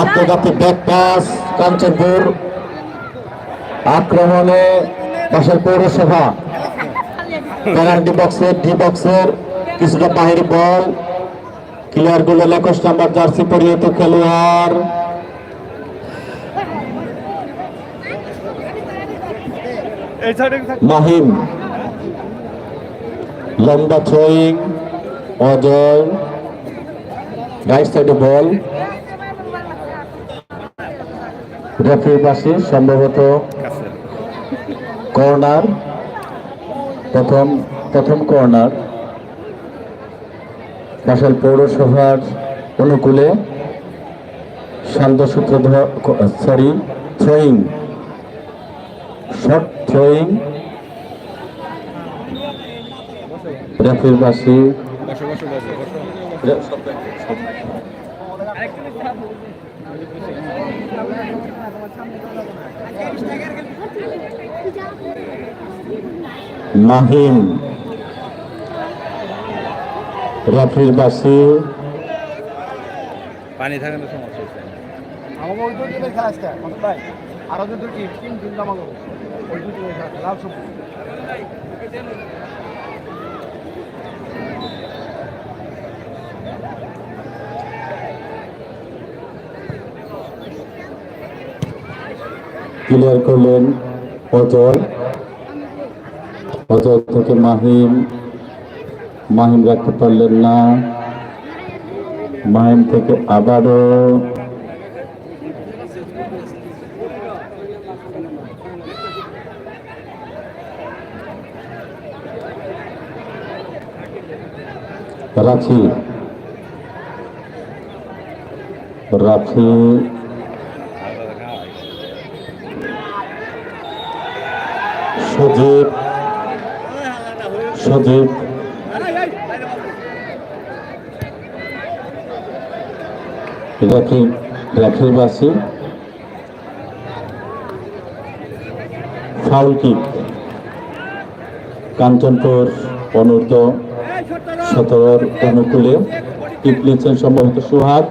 আত্মঘাতী back pass Kanchanpur. আক্রমণে পাশের পৌরসভা। পেনাল্টি বক্সের ডি বক্সের কিছুটা বাহির বল। ক্লিয়ার করলেন একুশ নাম্বার জার্সি পরিহিত খেলোয়াড়। মাহিম লম্বা থ্রোয়িং অজয়। রাইট সাইডে বল। রেফারির পাশে সম্ভবত কর্নার প্রথম প্রথম কর্নার। বাসাল পৌরসভার অনুকূলে শান্ত সূত্র সরি থ্রোয়িং শর্ট থ্রোয়িং রেফারির পাশে বসো বসো বসো বসো মাহিম রেফারির পাশে পানি থাকে না সমস্যা আমাকে ওই দুটো খেলা আজকে ভাই। আরও দুটো টিম তিন ওই দুটো খেলা লাভ সব ক্লিয়ার করলেন অজয়। অজয় থেকে মাহিম। মাহিম রাখতে পারলেন না। মাহিম থেকে আবারও। রাখি। রাখি। সজীব সজীব রাখি রাখির বাসি। ফাউল কাঞ্চনপুর, অনূর্ধ্ব সতেরোর অনুকূলে কিক নিচ্ছেন সম্ভবত সুহাগ।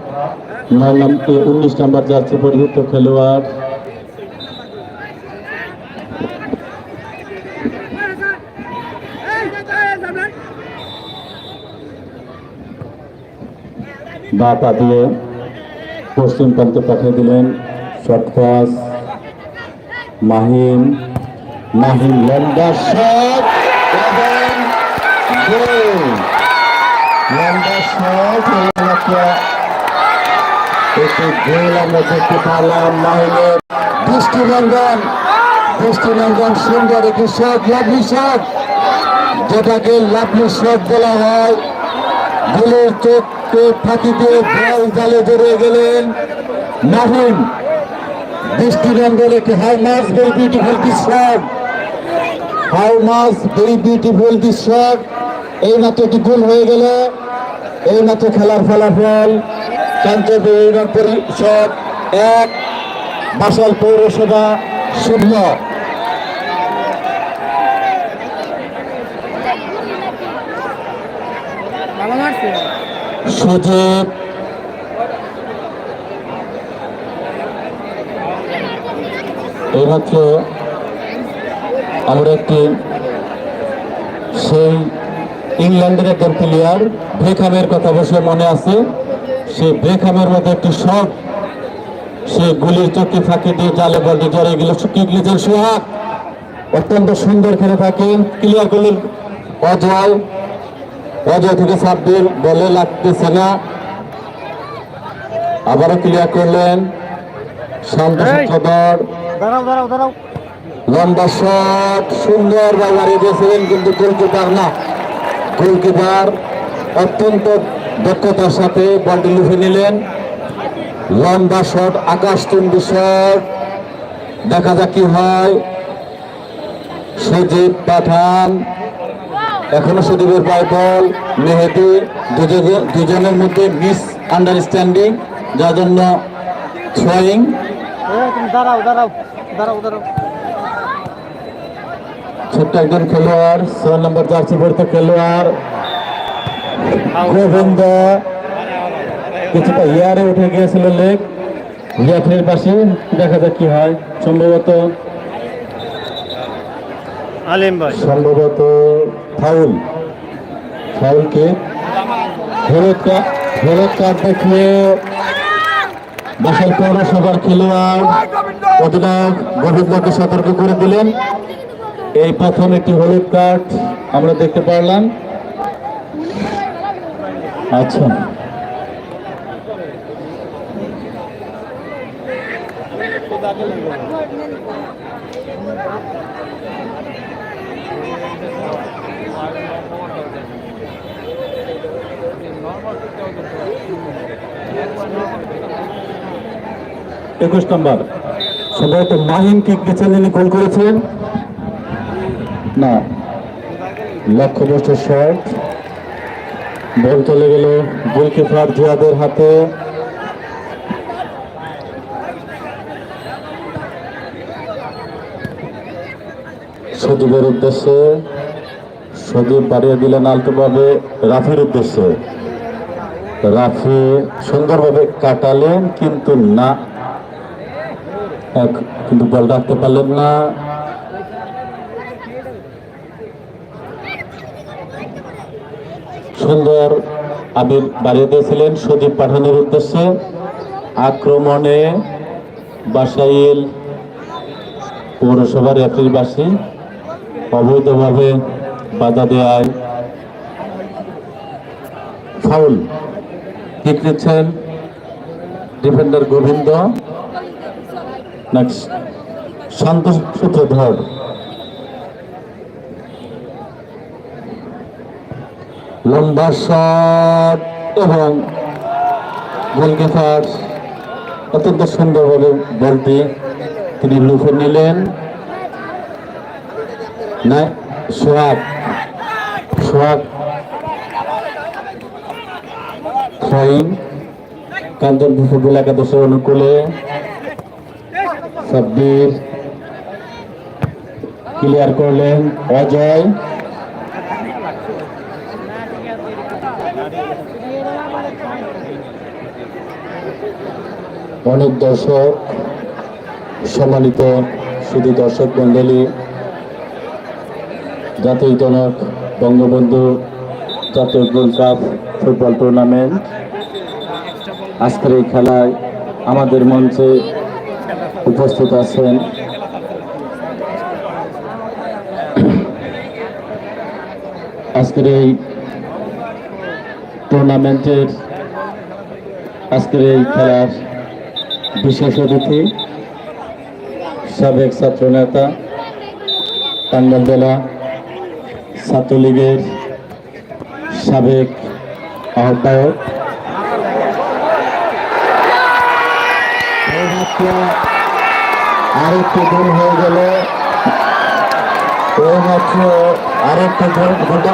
নয় নম্বর, উনিশ নম্বর যাচ্ছে পরিহিত খেলোয়াড়। বা দিয়ে পশ্চিম প্রান্তে পাঠিয়ে দিলেন শর্ট মাহিম মাহিম লম্বা শট লম্বা শট একটা গোল আমরা দেখতে পারলাম মাহিমের। দৃষ্টিনন্দন দৃষ্টিনন্দন সুন্দর একটি শট যেটাকে লাভলি শট বলা হয়। গোলের চোখকে ফাঁকি দিয়ে বল জালে জড়িয়ে গেলেন মাহিম দৃষ্টিনন্দন একটি how much very beautiful shot how much very beautiful shot এই মাত্র একটি গোল হয়ে গেল। এই মাত্র খেলার ফলাফল ইউনিয়ন পরিষদ এক, বাসাল পৌরসভা শূন্য ভালো মারছে সুযোগ। এইমাত্র আমরা একটি সেই ইংল্যান্ডের একজন প্লেয়ার ব্রেকহামের কথা অবশ্যই মনে আছে। সে ব্রেকহামের মধ্যে একটি শট সে গুলির চোখে ফাঁকি দিয়ে জালে বলটি জড়িয়ে গেল। কিক সোহাগ। অত্যন্ত সুন্দর খেলে থাকেন ক্লিয়ার করলেন অজয়। অজয় থেকে সাব্বির বলে লাগতেছে না। আবারও ক্লিয়ার করলেন। শান্ত দাঁড়াও লম্বা শট সুন্দর বাজারে দিয়েছিলেন কিন্তু গোলকিপার না। গোলকিপার অত্যন্ত দক্ষতার সাথে বলটি লুফে নিলেন। লম্বা শট আকাশ চুম্বি শট দেখা যাক কি হয়। সজীব পাঠান। এখনও সজীবের পায় বল মেহেদি দুজনে- দুজনের মধ্যে মিস আন্ডারস্ট্যান্ডিং যার জন্য থ্রোয়িং দাঁড়াও দাঁড়াও দাঁড়াও দাঁড়াও ছোট্ট একজন খেলোয়াড় ছয় নম্বর জার্সি পরিত খেলোয়াড়। গোবিন্দ। কিছুটা ইয়ারে উঠে গিয়েছিল লেগ। রেফারির পাশে দেখা যাক কি হয়। সম্ভবত আলিম ভাই। সম্ভবত ফাউল। ফাউলকে হলুদ কার্ড হলুদ কার্ড দেখলে বাসাল পৌরসভার খেলোয়াড় অধিনায়ক গোবিন্দকে সতর্ক করে দিলেন। এই প্রথম একটি হলুদ কার্ড আমরা দেখতে পারলাম। আচ্ছা। একুশ নম্বর। সম্ভবত মাহিন কিক গেছেন যিনি গোল করেছেন? না। লক্ষ্যবস্ত শট। বল চলে গেল গোলকিপার জিয়াদের হাতে। সজীবের উদ্দেশ্যে, সজীব বাড়িয়ে দিলেন আলতোভাবে রাফির উদ্দেশ্যে। রাফি সুন্দরভাবে কাটালেন, কিন্তু না কিন্তু বল রাখতে পারলেন না। সুন্দর আবির বাড়িয়ে দিয়েছিলেন সজীব পাঠানোর উদ্দেশ্যে। আক্রমণে বাসাইল পৌরসভার এপ্রিলবাসী অবৈধভাবে বাধা দেওয়ায় ফাউল। কিক নিচ্ছেন ডিফেন্ডার গোবিন্দ শান্ত সূত্রধর লম্বা এবং গোলকিপার, অত্যন্ত সুন্দরভাবে বলটি তিনি লুফে নিলেন। সোহাগ সোহাগ। কাঞ্চনপুর ফুটবল একাদশের অনুকূলে সাব্বির ক্লিয়ার করলেন, অজয়। অনেক দর্শক, সম্মানিত শুধু দর্শক মন্ডলী জাতীয় জনক, বঙ্গবন্ধু জাতীয় গোল্ড কাপ ফুটবল টুর্নামেন্ট আজকের এই খেলায় আমাদের মঞ্চে উপস্থিত আছেন। আজকের এই টুর্নামেন্টের আজকের এই খেলার বিশেষ অতিথি, সাবেক ছাত্রনেতা টাঙ্গাল জেলা ছাত্রলীগের সাবেক আহ্বায়ক। এইমাত্র আরেকটি গোল হয়ে গেল। এইমাত্র গোল গোটা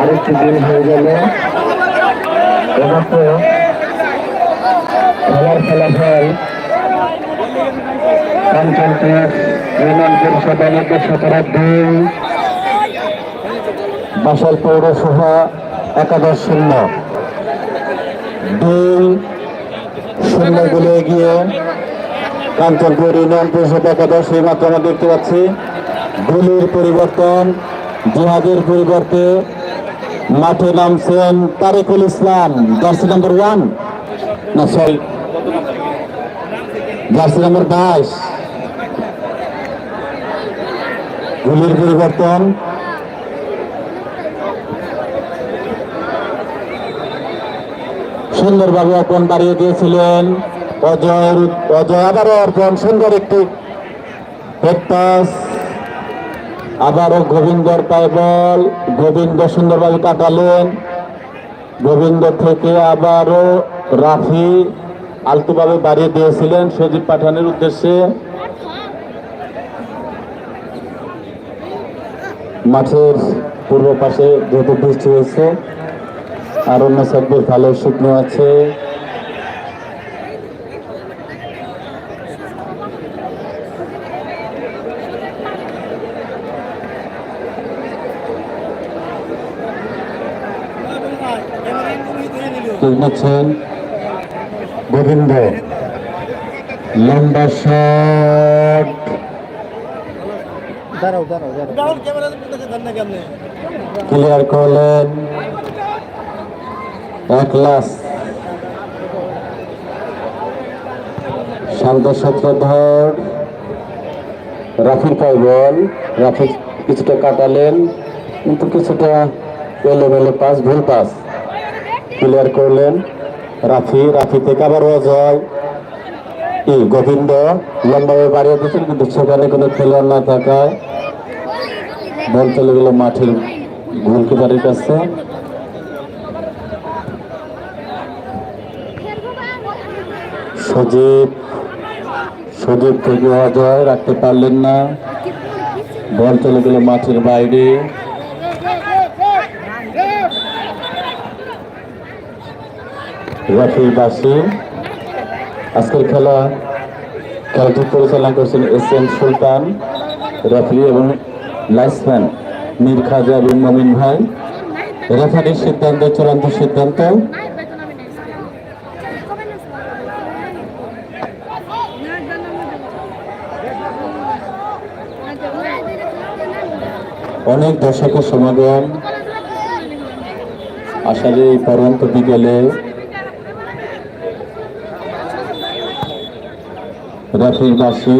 আরেকটি গোল হয়ে গেল। খেলার ফলাফল বাসাল পৌরসভা একাদশ শূন্য। দুই শূন্য গোলে এগিয়ে কাঞ্চনপুর ইউনিয়ন পরিষদ একাদশ, এই মাত্র আমরা দেখতে পাচ্ছি। গুলির পরিবর্তন জিহাদের পরিবর্তে মাঠে নামছেন Tarekul Islam, jersey number one. না, সরি। জার্সি নাম্বার বাইশ। গুলির পরিবর্তন। সুন্দরভাবে অর্পণ বাড়িয়ে দিয়েছিলেন অজয় অজয় আবারও অর্পণ। সুন্দর একটি হেড পাস আবারও গোবিন্দর পায় বল। গোবিন্দ সুন্দরভাবে কাটালেন। গোবিন্দ থেকে আবারও রাফি আলতুভাবে বাড়িয়ে দিয়েছিলেন সজীব পাঠানের উদ্দেশ্যে। মাঠের পূর্ব পাশে যেহেতু বৃষ্টি হয়েছে, আর অন্য সাইডে ভালো শুকনো আছে। নিচ্ছেন গোবিন্দ লম্বা শট। ক্লিয়ার করলেন। এক লাস। শান্ত সূত্রধর রাফির পাই বল। রাফি কিছুটা কাটালেন কিন্তু কিছুটা এলোমেলো পাস ভুল পাস ক্লিয়ার করলেন। রাফি রাফি থেকে আবার অজয় কি গোবিন্দ লম্বাভাবে বাড়িয়ে দিচ্ছেন কিন্তু সেখানে কোনো খেলোয়াড় না থাকায় বল চলে গেল মাঠের গোলকিপারের কাছে। সজীব সজীব থেকে অজয় রাখতে পারলেন না। বল চলে গেল মাঠের বাইরে। রাফি বাসি। আজকের খেলা খেলাটি পরিচালনা করছেন এস এম সুলতান, রেফারি এবং লাইসম্যান মীর খাজা এবং মমিন ভাই। রেফারির সিদ্ধান্ত, চূড়ান্ত সিদ্ধান্ত। অনেক দর্শকের সমাগম। এই পরন্ত বিকেলে রাফির বাসী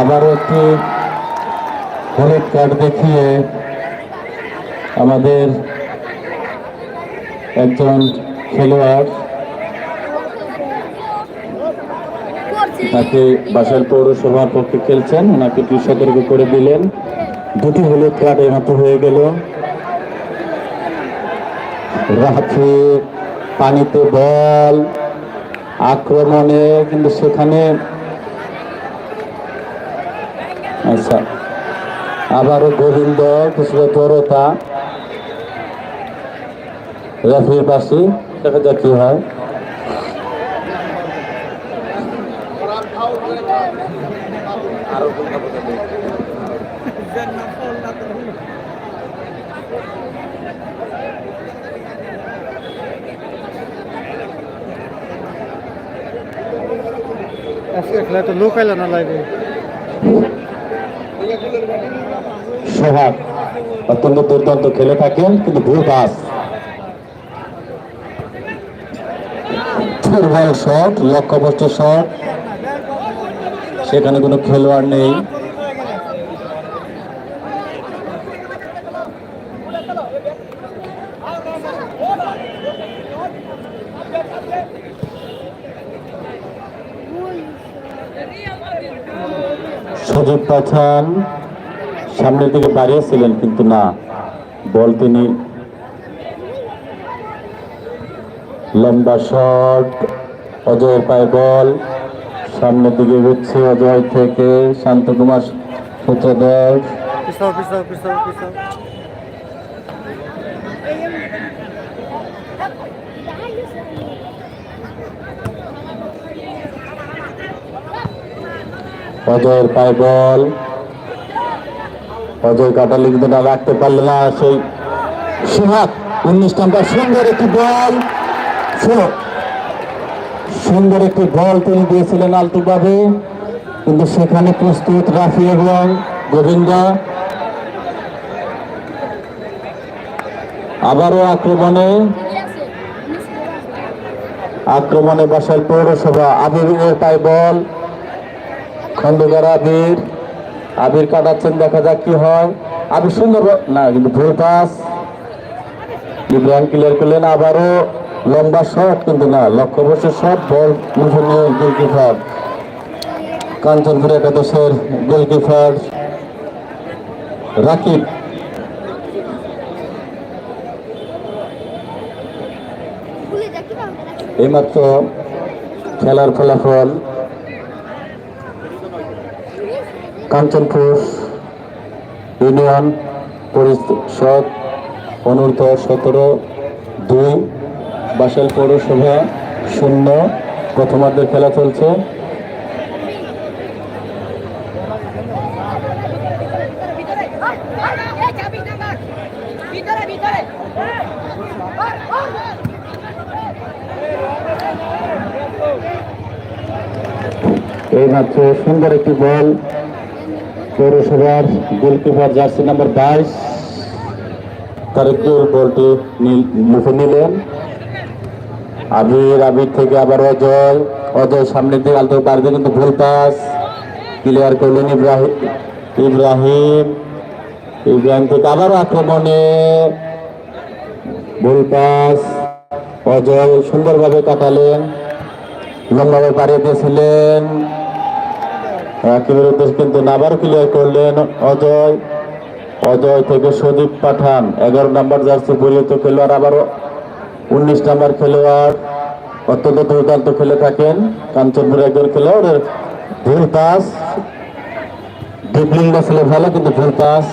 আবার একটি হলুদ কার্ড দেখিয়ে আমাদের একজন খেলোয়াড় তাকে বাসার পৌরসভার পক্ষে খেলছেন। ওনাকে একটু সতর্ক করে দিলেন। দুটি হলুদ কার্ড এমাত্র হয়ে গেল। রাফি পানিতে বল। আক্রমণে কিন্তু সেখানে আচ্ছা আবারও গোবিন্দ কিছুটা জড়তা। রাফির পাশে, দেখা যাক কি হয়। আজকে খেলা তো লোক সোহাগ, অত্যন্ত দুর্দান্ত খেলে থাকেন, কিন্তু ভুল পাস ফুটবল শট লক্ষ্যভ্রষ্ট শট সেখানে কোনো খেলোয়াড় নেই। সজীব পাঠান। সামনের দিকে বাড়িয়েছিলেন কিন্তু না, বল তিনি। লম্বা শট, অজয়ের পায়ে বল। সামনের দিকে ঘুরছে অজয় থেকে শান্তকুমার সূত্রধর। অজয়ের পায়ে বল। অজয় কাটালি কিন্তু রাখতে পারলে না সেই সোহাগ। উনিশ সুন্দর একটি বল। সুন্দর একটি বল তিনি দিয়েছিলেন আলতুভাবে। কিন্তু সেখানে প্রস্তুত রাফি এবং গোবিন্দ। আবারও আক্রমণে। আক্রমণে বাসায় পৌরসভা আবিরের পায় বল। খন্দকার আবির আবির কাটাচ্ছেন দেখা যাক কি হয়। আবির সুন্দর না, কিন্তু ভুল পাস। ইব্রাহিম ক্লিয়ার করলেন আবারও। লম্বা শট কিন্তু না লক্ষ্য বসে শট বল নিয়ে গোলকিপার কাঞ্চনপুর একাদশের গোলকিপার রাকিব। এইমাত্র খেলার ফলাফল কাঞ্চনপুর, ইউনিয়ন পরিষদ অনূর্ধ্ব সতেরো, দুই বাসাইল পৌরসভা শূন্য, প্রথমার্ধের খেলা চলছে। ভিতরে ভিতরে এই মাত্র সুন্দর একটি বল পৌরসভার গোলকিপার জার্সি নাম্বার বাইশ তারেকুল বলটি মুখে নিলেন। আবির আবির থেকে আবার অজয় অজয় সামনের দিকে আলতো পারবে কিন্তু ভুল পাস। ক্লিয়ার করলেন ইব্রাহিম ইব্রাহিম ইব্রাহিম থেকে আবার আক্রমণে। ভুল পাস, অজয় সুন্দরভাবে কাটালেন, লম্বাভাবে পাড়িয়ে দিয়েছিলেন। রাকিবের উদ্দেশ্যে কিন্তু আবার ক্লিয়ার করলেন অজয়। অজয় থেকে সদীপ পাঠান, এগারো নাম্বার জার্সি পরিহিত খেলোয়াড় আবারও। উনিশ নাম্বার খেলোয়াড়, অত্যন্ত দুর্দান্ত খেলে থাকেন কাঞ্চনপুর একজন খেলোয়াড় ভুল পাস ডিপলিংটা ছিল ভালো, কিন্তু ভুল পাস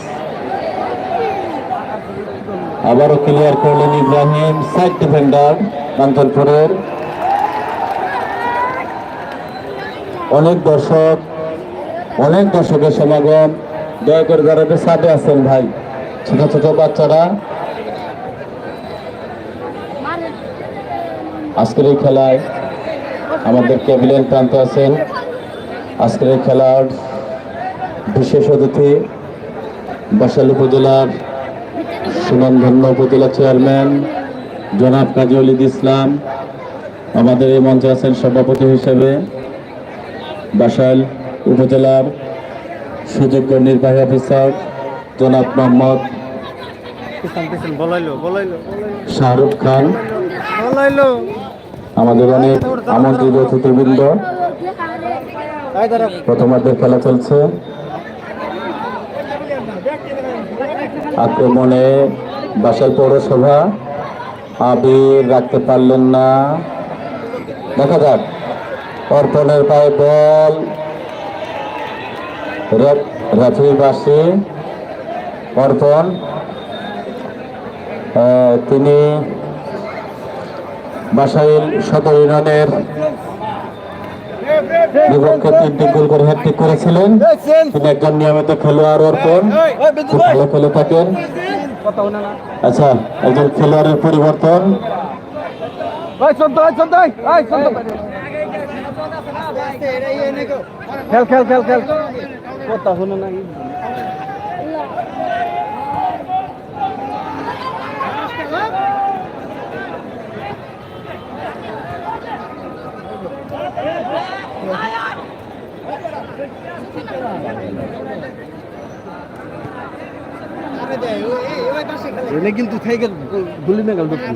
আবারও ক্লিয়ার করলেন ইব্রাহিম সাইড ডিফেন্ডার কাঞ্চনপুরের। অনেক দর্শক অনেক দর্শকের সমাগম। দয়া করে যারা সাথে আছেন ভাই, ছোট ছোট বাচ্চারা। আজকের এই খেলায় আমাদের ক্যাবিলেন প্রান্ত আছেন। আজকের এই খেলার বিশেষ অতিথি বাসাল উপজেলার সুনামধন্য উপজেলা চেয়ারম্যান জনাব কাজী অলিদ ইসলাম। আমাদের এই মঞ্চে আছেন সভাপতি হিসেবে বাসাইল উপজেলার সুযোগ্য নির্বাহী অফিসার জনাব মোহাম্মদ শাহরুখ খান। আমাদের অনেক আমন্ত্রিত অতিথিবৃন্দ। প্রথমার্ধের খেলা চলছে। আক্রমণে বাসাইল পৌরসভা। আবির রাখতে পারলেন না। দেখা যাক। অর্পণের পায়ে বল। রাফি বাসি অর্পণ তিনি বাসাইল সদর ইউনিয়নের বিপক্ষে তিনটি গোল করে হ্যাট্রিক করেছিলেন। তিনি একজন নিয়মিত খেলোয়াড় অর্পণ। খুব ভালো খেলে থাকেন। আচ্ছা একজন খেলোয়াড়ের পরিবর্তন। খেল খেল খেল খেল। কথা শুনে না এনে কিন্তু থেকে গুলি মেগাল ঢুকছি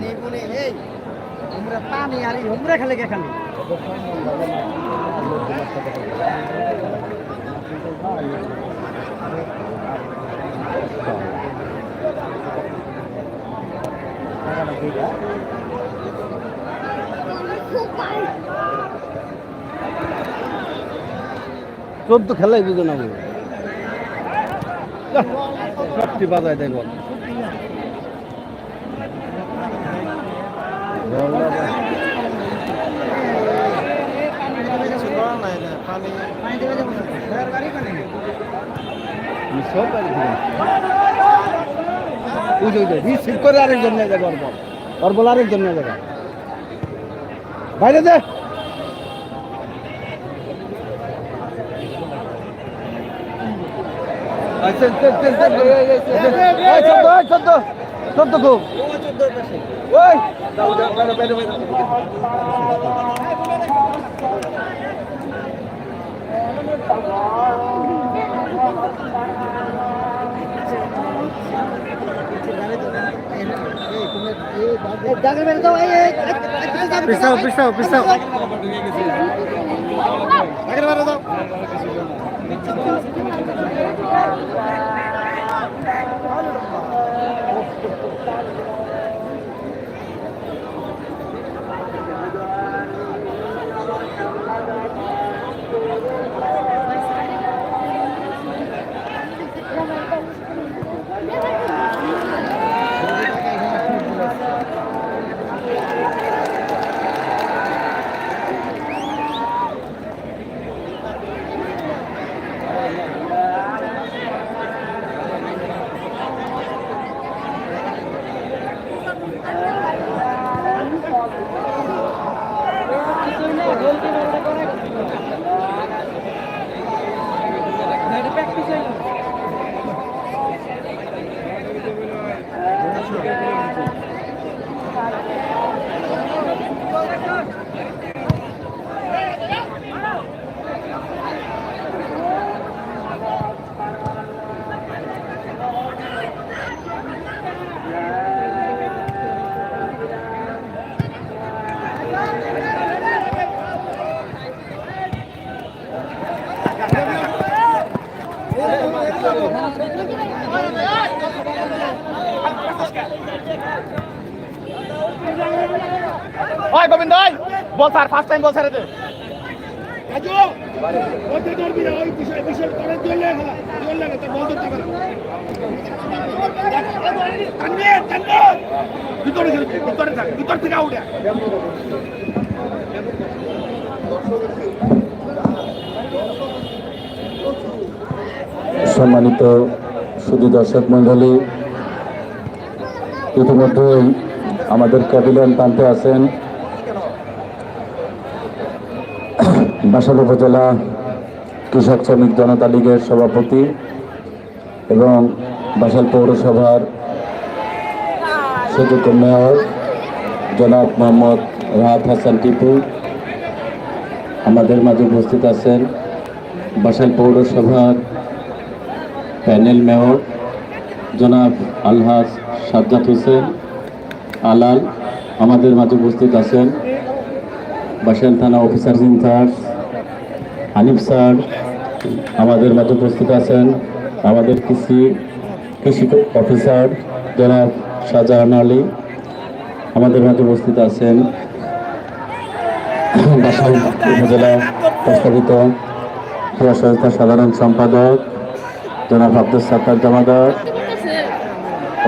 পানি আর উমরা খেলে এখানে চোদ্দ খেলাই বুঝে না সবটি বাজায় দেয় বল সব ওই ওই যে, রিসিভ করে আরেকজন নিয়ে যাবে ওর বল আরেকজন নিয়ে যাবে। বাইরে দে। আচ্ছা, চল, চল, চল, চল। এই, চোদ্দ, এই, চোদ্দ, চোদ্দ খুব। ওই, দাও, দাও, বাইরে, বাইরে, বাইরে। পিছাও পিছাও পিছাও ওই গোবিন্দ ওই ball sir first time ball sir দে রাজু ওতে ধরবি না ওই বিশাল বিশাল করে জল লাগে জল লাগে তো বল ধরতে পারে টানবে টানবে। ভিতরে থাক ভিতর থেকে উঠে সম্মানিত শুধু দর্শক মণ্ডলী ইতিমধ্যেই আমাদের ক্যাবিনেট প্রান্তে আছেন বাসাল উপজেলা কৃষক শ্রমিক জনতা লীগের সভাপতি এবং বাসাল পৌরসভার সুযোগ্য মেয়র জনাব মোহাম্মদ রাহাত হাসান টিপু। আমাদের মাঝে উপস্থিত আছেন বাসাল পৌরসভার প্যানেল মেয়র জনাব আলহাজ সাজ্জাদ হোসেন আলাল। আমাদের মাঝে উপস্থিত আছেন বাসাইল থানা অফিসার ইনচার্জ হানিফ স্যার আমাদের মাঝে উপস্থিত আছেন। আমাদের কৃষি কৃষি অফিসার জনাব শাহজাহান আলী আমাদের মাঝে উপস্থিত আছেন। উপজেলা প্রস্তাবিত ক্রীড়া সংস্থার সাধারণ সম্পাদক জনাব আব্দুল সাত্তার জামাদার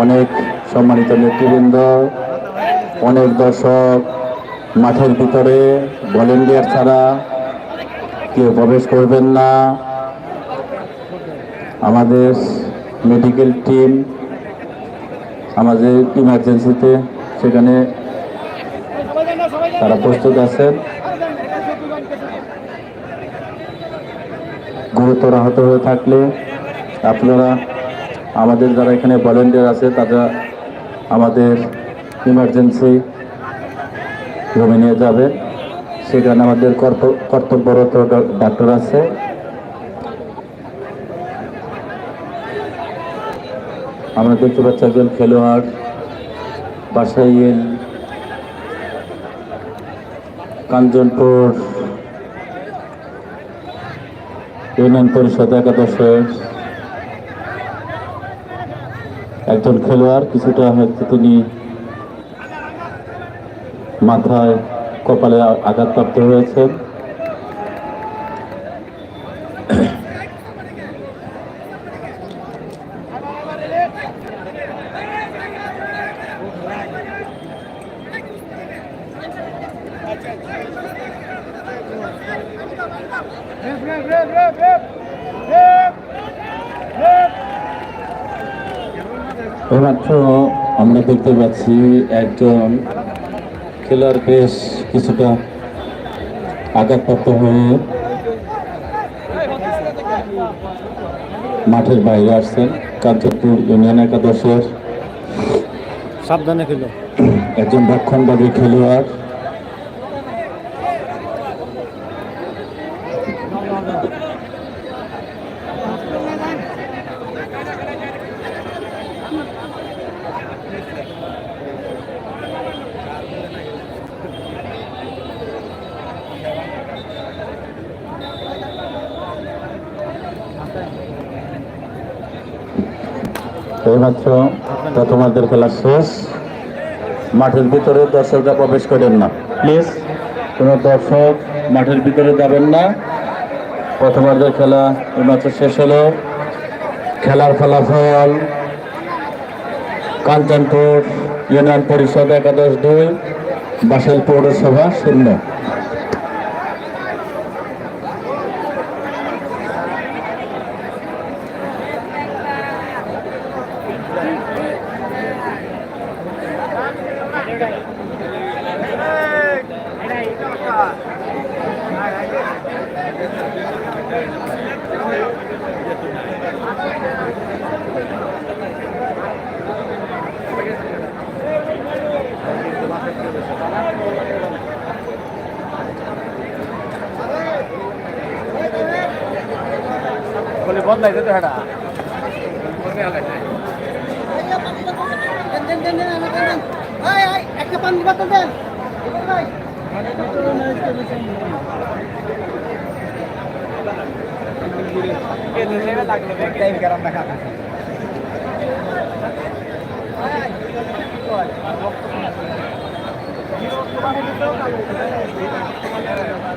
অনেক সম্মানিত নেতৃবৃন্দ, অনেক দর্শক মাঠের ভিতরে ভলেন্টিয়ার ছাড়া কেউ প্রবেশ করবেন না। আমাদের মেডিকেল টিম আমাদের ইমার্জেন্সিতে সেখানে তারা প্রস্তুত আছেন। গুরুতর আহত হয়ে থাকলে আপনারা, আমাদের যারা এখানে ভলেন্টিয়ার আছে, তারা আমাদের ইমার্জেন্সি রুমে নিয়ে যাবে। সেখানে আমাদের কর্ত- কর্তব্যরত ডাক্তার আছে। আমরা দেখতে পাচ্ছি একজন খেলোয়াড় বাসাইল কাঞ্চনপুর ইউনিয়ন পরিষদ একাদশের একজন খেলোয়াড়, কিছুটা হয়তো তিনি মাথায় কপালে আঘাতপ্রাপ্ত হয়েছেন আমরা দেখতে পাচ্ছি একজন খেলোয়াড় বেশ কিছুটা আঘাতপ্রাপ্ত হয়ে মাঠের বাইরে আসছেন কাঞ্চনপুর ইউনিয়ন একাদশের সাবধানে খেলো। একজন রক্ষণবাদী খেলোয়াড়। এইমাত্র প্রথমার্ধের খেলা শেষ। মাঠের ভিতরে দর্শকরা প্রবেশ করেন না। প্লিজ কোনো দর্শক মাঠের ভিতরে যাবেন না। প্রথমার্ধের খেলা এইমাত্র শেষ হলো। খেলার ফলাফল কাঞ্চনপুর ইউনিয়ন পরিষদ একাদশ দুই বাসেল পৌরসভা শূন্য। বলে বদলাই দিতে হেডা দেন দেন দেন দেন আমাকে দেন আয় আয় একটা বোতল দেন ভাই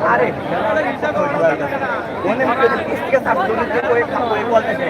আরে মনে মনে কিস্তিকে সাপ ধরে করে খাব এই বলতেছে